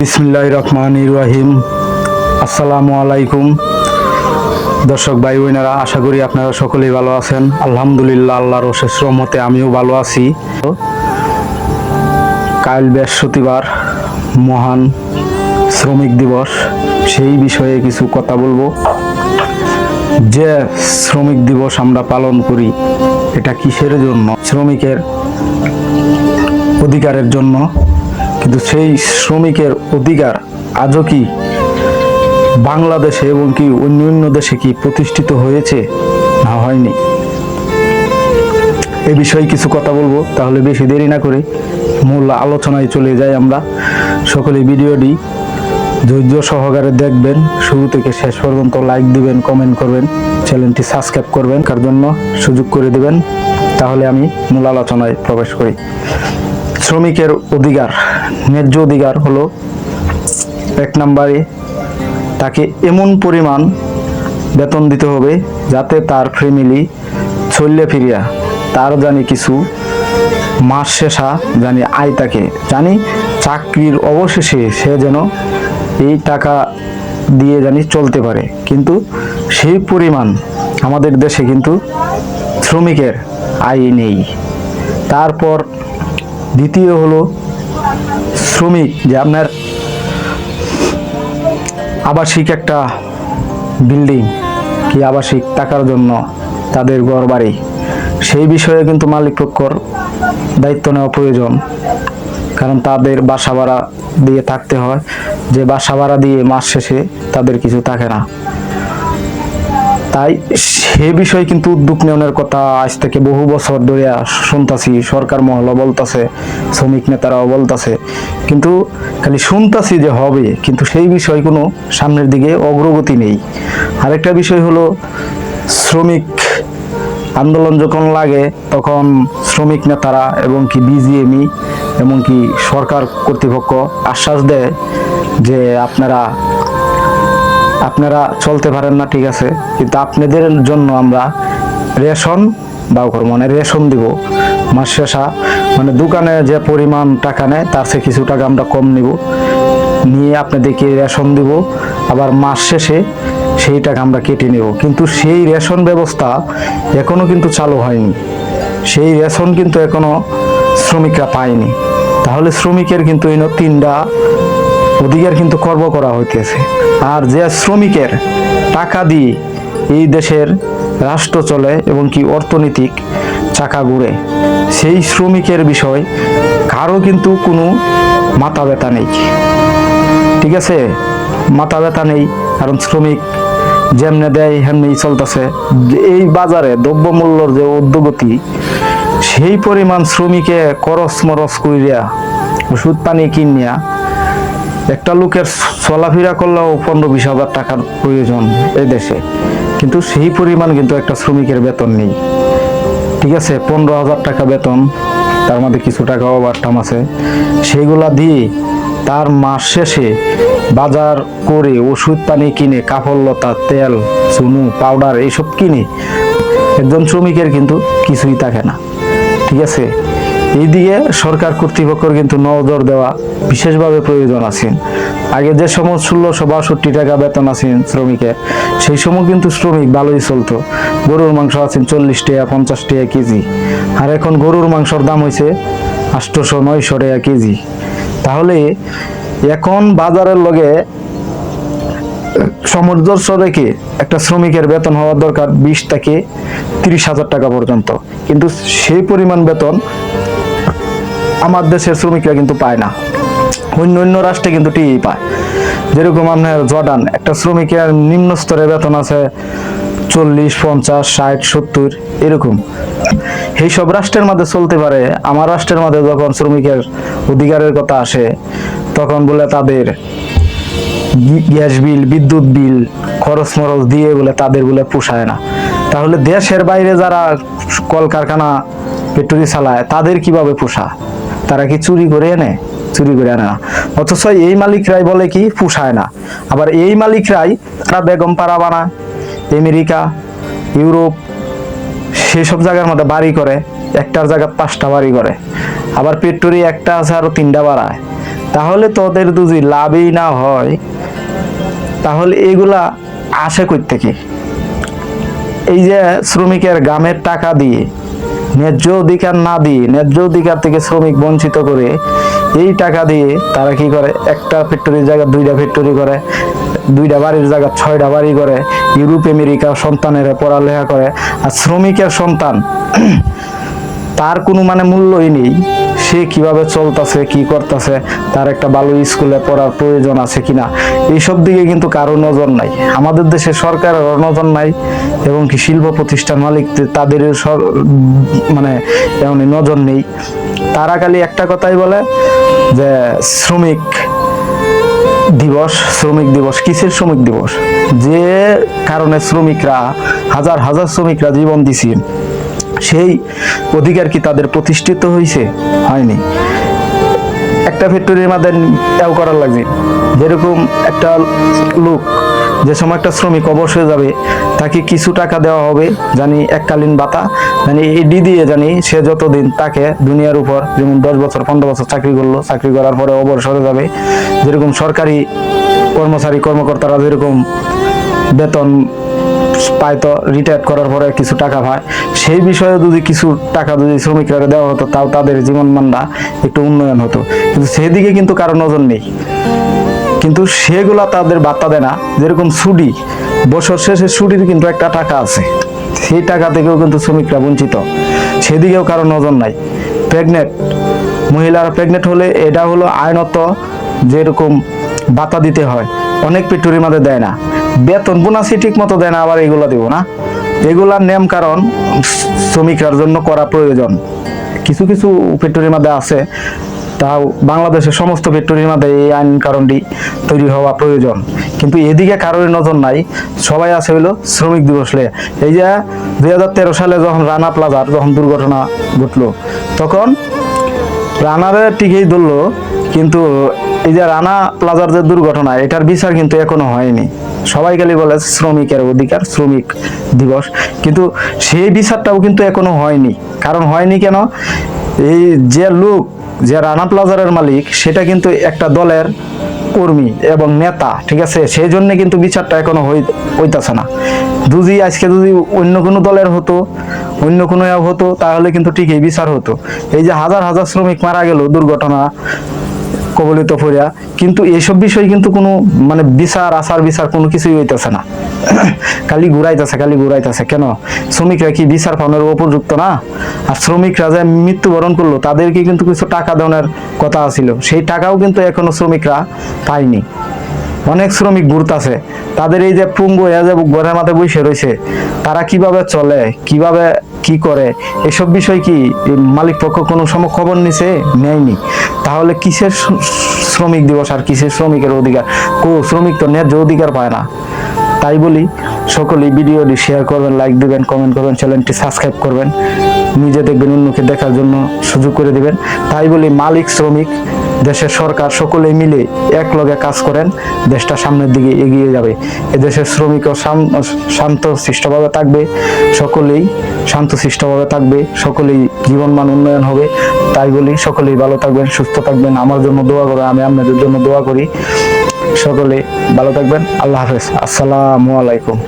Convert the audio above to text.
বিসমিল্লাহ রহমান রাহিম। আসসালামু আলাইকুম। দর্শক ভাই, বোনেরা, আশা করি আপনারা সকলেই ভালো আছেন। আলহামদুলিল্লাহ, আল্লাহর অশেষ রহমতে আমিও ভালো আছি। কাল বৃহস্পতিবার মহান শ্রমিক দিবস, সেই বিষয়ে কিছু কথা বলব। যে শ্রমিক দিবস আমরা পালন করি, এটা কিসের জন্য? শ্রমিকের অধিকারের জন্য। কিন্তু সেই শ্রমিকের অধিকার আজও কি বাংলাদেশে এবং কি অন্য অন্য দেশে কি প্রতিষ্ঠিত হয়েছে? না, হয়নি। এ বিষয়ে কিছু কথা বলব, তাহলে বেশি দেরি না করে মূল আলোচনায় চলে যাই আমরা। সকলে ভিডিওটি ধৈর্য সহকারে দেখবেন, শুরু থেকে শেষ পর্যন্ত লাইক দিবেন কমেন্ট করবেন চ্যানেলটি সাবস্ক্রাইব করবেন, কার জন্য সুযোগ করে দিবেন, তাহলে আমি মূল আলোচনায় প্রবেশ করি। শ্রমিকের অধিকার ন্যায্য অধিকার হলো এক নম্বরে তাকে এমন পরিমাণ বেতন দিতে হবে যাতে তার ফ্যামিলি চললে ফিরিয়া তার জানি কিছু মাস শেষা জানি আয় তাকে। জানি চাকরির অবশেষে সে যেন এই টাকা দিয়ে জানি চলতে পারে। কিন্তু সেই পরিমাণ আমাদের দেশে কিন্তু শ্রমিকের আয় নেই। তারপর দ্বিতীয় হলো শ্রমিক, যে আপনার আবাসিক একটা বিল্ডিং কি আবাসিক টাকার জন্য তাদের ঘর বাড়ি, সেই বিষয়ে কিন্তু মালিক পক্ষর দায়িত্ব নেওয়া প্রয়োজন। কারণ তাদের বাসা ভাড়া দিয়ে থাকতে হয়। যে বাসা ভাড়া দিয়ে মাস শেষে তাদের কিছু থাকে না। তাই সে বিষয়ে কিন্তু উদ্যোগ নেওয়ার কথা আজ থেকে বহু বছর ধরে শুনতাছি। সরকার মহল বলতাছে, শ্রমিক নেতারাও বলতাছে। কিন্তু খালি শুনতাছি যে হবে, কিন্তু সেই বিষয়ে কোনো সামনের দিকে অগ্রগতি নেই। আরেকটা বিষয় হলো, শ্রমিক আন্দোলন যখন লাগে, তখন শ্রমিক নেতারা এবং কি বিজিএমই এমনকি সরকার কর্তৃপক্ষ আশ্বাস দেয় যে আপনারা আপনারা চলতে পারেন না, ঠিক আছে। কিন্তু আপনাদের জন্য আমরা রেশন, দাও করব মানে রেশন দিব। মাস শেষা মানে দোকানে যে পরিমাণ টাকা নেয়, তার চেয়ে কিছু টাকা আমরা কম নিব। নিয়ে আপনাদেরকে রেশন দিব। আবার মাস শেষে সেই টাকা আমরা কেটে নেব। কিন্তু সেই রেশন ব্যবস্থা এখনও কিন্তু চালু হয়নি। সেই রেশন কিন্তু এখনও শ্রমিকরা পায়নি। তাহলে শ্রমিকের কিন্তু এই তিনটা অধিকার কিন্তু কর্ম করা হইতেছে। আর যে শ্রমিকের টাকা দিয়ে এই দেশের রাষ্ট্র চলে এবং কি অর্থনৈতিক চাকা ঘুরে, সেই শ্রমিকের বিষয় কারও কিন্তু কোনো মাথা ব্যথা নেই। ঠিক আছে? মাথা ব্যথা নেই, কারণ শ্রমিক যেমনে দেয় হেমনি চলতেছে। এই বাজারে দ্রব্যমূল্যর যে উদ্যোগতি সেই পরিমাণ শ্রমিকে করস মরস করিয়া ওষুধ পানি কিনিয়া একটা লোকের চলাফেরা করলেও পনেরো বিশ হাজার টাকার প্রয়োজন এই দেশে। কিন্তু সেই পরিমাণ কিন্তু একটা শ্রমিকের বেতন নেই। ঠিক আছে, পনেরো হাজার টাকা বেতন, তার মধ্যে কিছু টাকা ওভারটাম আছে। সেইগুলা দিয়ে তার মাস শেষে বাজার করে ওষুধ পানি কিনে, কাপড় লতা, তেল, চুনু, পাউডার, এইসব কিনে একজন শ্রমিকের কিন্তু কিছুই থাকে না। ঠিক আছে এইদিকে সরকার কর্তৃপক্ষের কিন্তু নজর দেওয়া বিশেষভাবে প্রয়োজন আছে। আগে যে সময় ষোলোশো বাষট্টি টাকা বেতন আছেন শ্রমিকের, সেই সময় কিন্তু শ্রমিক ভালোই চলতো। গরুর মাংস আছেন চল্লিশ টাকা, পঞ্চাশ টাকা কেজি। আর এখন গরুর মাংসর দাম হয়েছে আটশোশো নয়শো টাকা কেজি। তাহলে এখন বাজারের লগে সামঞ্জস্য রেখে একটা শ্রমিকের বেতন হওয়ার দরকার বিশ থেকে তিরিশ হাজার টাকা পর্যন্ত। কিন্তু সেই পরিমাণ বেতন আমার দেশের শ্রমিকরা কিন্তু পায় না। অন্য অন্য রাষ্ট্রে কিন্তু ঠিকই পায়। যেরকম আপনার জর্ডান, একটা শ্রমিকের নিম্ন স্তরে বেতন আছে চল্লিশ, পঞ্চাশ, ষাট, সত্তর, এরকম। এই সব রাষ্ট্রের মধ্যে চলতে পারে। আমার রাষ্ট্রের মধ্যে যখন শ্রমিকের অধিকারের কথা আসে, তখন বলে তাদের গ্যাস বিল, বিদ্যুৎ বিল, খরচ মরচ দিয়ে বলে তাদের বলে পোষায় না। তাহলে দেশের বাইরে যারা কলকারখানা পেট্রোলি চালায়, তাদের কীভাবে পোষা? তারা কি চুরি করে এনে? চুরি করে আনে না। অথচ এই মালিকরাই বলে কি, পোষায় না। আবার এই মালিকরাই তারা বেগম পাড়া বানায়। আমেরিকা, ইউরোপ, সেসব জায়গার মধ্যে বাড়ি করে। একটার জায়গা পাঁচটা বাড়ি করে। আবার পেট্রোলি একটা আছে আরও তিনটা বাড়ায়। তাহলে তোদের যদি লাভই না হয়। তাহলে এগুলা আসে কই থেকে? এই যে শ্রমিকের গ্রামের টাকা দিয়ে ন্যায্য অধিকার না দিয়ে, ন্যায্য অধিকার থেকে শ্রমিক বঞ্চিত করে এই টাকা দিয়ে তারা কি করে? একটা ফ্যাক্টরির জায়গায় দুইটা ফ্যাক্টরি করে, দুইটা বাড়ির জায়গা, ছয়টা বাড়ি করে, ইউরোপ আমেরিকা সন্তানের পড়ালেখা করে, আর শ্রমিকের সন্তান, তার কোনো মানে মূল্যই নেই। সে কীভাবে চলতেছে, কি করতেছে, তার একটা ভালো স্কুলে পড়ার প্রয়োজন আছে কিনা, এইসব দিকে কিন্তু কারও নজর নাই। আমাদের দেশে সরকারের নজর নাই এবং কি শিল্প প্রতিষ্ঠান মালিক তাদের মানে এমন নজর নেই। তারা খালি একটা কথাই বলে যে, শ্রমিক দিবস শ্রমিক দিবস, কিসের শ্রমিক দিবস? যে কারণে শ্রমিকরা, হাজার হাজার শ্রমিকরা জীবন দিছি। সেই অধিকার কি তাদের প্রতিষ্ঠিত হয়েছে হয়নি। একটা ফ্যাক্টরির মধ্যে এও করার লাগবে। যেরকম একটা লোক যে সময় একটা শ্রমিক অবশ্যই যাবে, তাকে কিছু টাকা দেওয়া হবে, জানি এককালীন ভাতা, জানি এডি দিয়ে জানি সে যতদিন তাকে দুনিয়ার উপর যেমন দশ বছর, পনেরো বছর চাকরি করল, চাকরি করার পরে অবসরে যাবে, যেরকম সরকারি কর্মচারী কর্মকর্তারা যেরকম বেতন পায় তো রিটায়ার করার পরে কিছু টাকা পায়। সেই বিষয়ে যদি কিছু টাকা যদি শ্রমিকরা দেওয়া হতো, তাও তাদের জীবন মানটা একটু উন্নয়ন হতো। কিন্তু সেদিকে কিন্তু কারও নজর নেই। কিন্তু সেগুলা তাদের বার্তা দেয় না। যেরকম সুডি বছর শেষে সুডির কিন্তু একটা টাকা আছে। সেই টাকা থেকেও কিন্তু শ্রমিকরা বঞ্চিত। সেদিকেও কারও নজর নাই। প্রেগনেন্ট মহিলারা প্রেগনেন্ট হলে এটা হলো আইনত যেরকম বাতা দিতে হয়, অনেক পেটুরির মধ্যে দেয় না। বেতন বোনাসই ঠিক মতো দেয় না, আবার এগুলো দেবো না। এগুলার নিয়ম কারণ শ্রমিকরার জন্য করা প্রয়োজন। কিছু কিছু ফ্যাক্টরির মধ্যে আছে, তাও বাংলাদেশের সমস্ত ফ্যাক্টরির মধ্যে এই আইন কারণটি তৈরি হওয়া প্রয়োজন। কিন্তু এদিকে কারোর নজর নাই, সবাই আছে হইল শ্রমিক দিবস লে। এই যে দুই হাজার তেরো সালে যখন রানা প্লাজার যখন দুর্ঘটনা ঘটলো, তখন রানারে ঠিকই ধরলো, কিন্তু এই যে রানা প্লাজার যে দুর্ঘটনা, এটার বিচার কিন্তু এখনও হয়নি। সবাই খালি বলে শ্রমিকের অধিকার, শ্রমিক দিবস। কিন্তু সেই বিচারটাও কিন্তু এখনও হয়নি। কারণ হয়নি কেন? এই যে লোক, যে রানা প্লাজারের মালিক, সেটা কিন্তু একটা দলের কর্মী এবং নেতা, ঠিক আছে? সেই জন্য কিন্তু বিচারটা এখনও হই- হইতাছে না। যদি আজকে যদি অন্য কোনো দলের হতো, অন্য কোনো হতো, তাহলে কিন্তু ঠিকই বিচার হতো। এই যে হাজার হাজার শ্রমিক মারা গেল দুর্ঘটনা কবলিত পড়িয়া, কিন্তু এইসব বিষয় কিন্তু কোনো মানে বিচার, আচার, বিচার কোনো কিছুই হইতেছে না। খালি ঘুরাইতেছে খালি ঘুরাইতেছে। কেন? শ্রমিকরা কি বিচার পাওয়ার উপযুক্ত না? আর শ্রমিকরা যে মৃত্যুবরণ করল, তাদেরকে কিন্তু কিছু টাকা দেওয়ার কথা ছিল সেই টাকাও কিন্তু এখনও শ্রমিকরা পায়নি। অনেক শ্রমিক ঘুরতাছে। তাদের এই যে পুঙ্গ যে ঘরের মাথায় বসে রয়েছে, তারা কীভাবে চলে, কীভাবে কি করে, এসব বিষয় কি মালিক পক্ষ কোনো সম খবর নিছে? নেয়নি। তাহলে কিসের শ্রমিক দিবস আর কিসের শ্রমিকের অধিকার? কো, শ্রমিক তো ন্যায্য অধিকার পায় না। তাই বলি, সকলেই ভিডিওটি শেয়ার করবেন লাইক দিবেন কমেন্ট করবেন চ্যানেলটি সাবস্ক্রাইব করবেন। নিজে দেখবেন অন্যকে দেখার জন্য সুযোগ করে দিবেন। তাই বলি, মালিক, শ্রমিক দেশের সরকার সকলে মিলে এক লগে কাজ করেন, দেশটা সামনের দিকে এগিয়ে যাবে। এ দেশের শ্রমিকও শান- শান্ত সৃষ্টভাবে থাকবে, সকলেই শান্ত সৃষ্টভাবে থাকবে, সকলেই জীবনমান উন্নয়ন হবে। তাই বলি সকলেই ভালো থাকবেন, সুস্থ থাকবেন। আমার জন্য দোয়া করে, আমি আপনাদের জন্য দোয়া করি। সকলে ভালো থাকবেন। আল্লাহ হাফেজ। আসসালামু আলাইকুম।